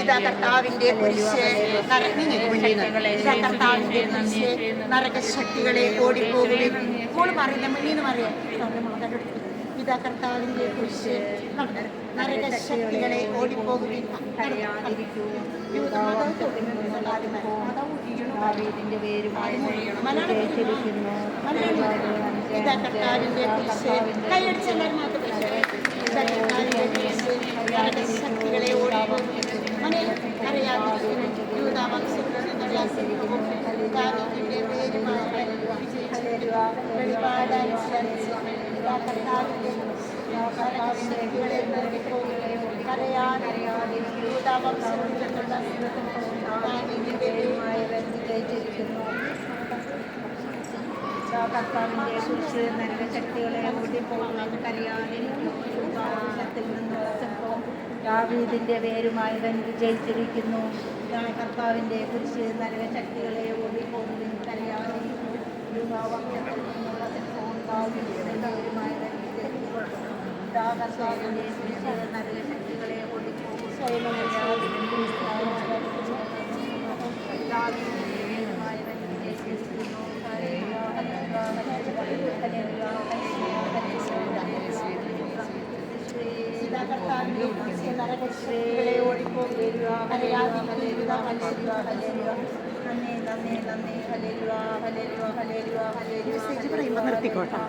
ഇതാ കർത്താവിന്റെ കർത്താവിന്റെ നരകശക്തികളെ ഓടിപ്പോകുകയും. മണീന്ന് പറയാം ഇതാ കർത്താവിന്റെ കുരിശ് നരകശക്തികളെ ഓടിപ്പോകുവിൻ ഇതാ കർത്താവിന്റെ കുരിശ് കൈയടിച്ച് എല്ലാവരും നരകശക്തികളെ ഓടിപ്പോകുവിൻ മനെ അറിയാതിരിക്കുന്ന വെളിപാടനുസരിച്ച് ബന്ധിച്ചിരിക്കുന്നു കർത്താവിന്റെ കുറിച്ച് നല്ല ശക്തികളെ ഓടിപ്പോകും നമുക്കറിയാതെ പേരുമായി തന്നെ വിജയിച്ചിരിക്കുന്നു ഇതാണ് കർത്താവിന്റെ കുറിച്ച് നല്ല ശക്തികളെ ഓടിപ്പോകും നിങ്ങൾക്കറിയാതെ നല്ല ശക്തികളെ ഓടിപ്പോകുക ഹലയാതി ഹലേലുക ഹലേലുക ഹലേലുക നന്നേ നന്നേ നന്നേ ഹലേലുക ഹലേലുക ഹലേലുക ഹലേലുക നിർത്തിക്കോട്ടെ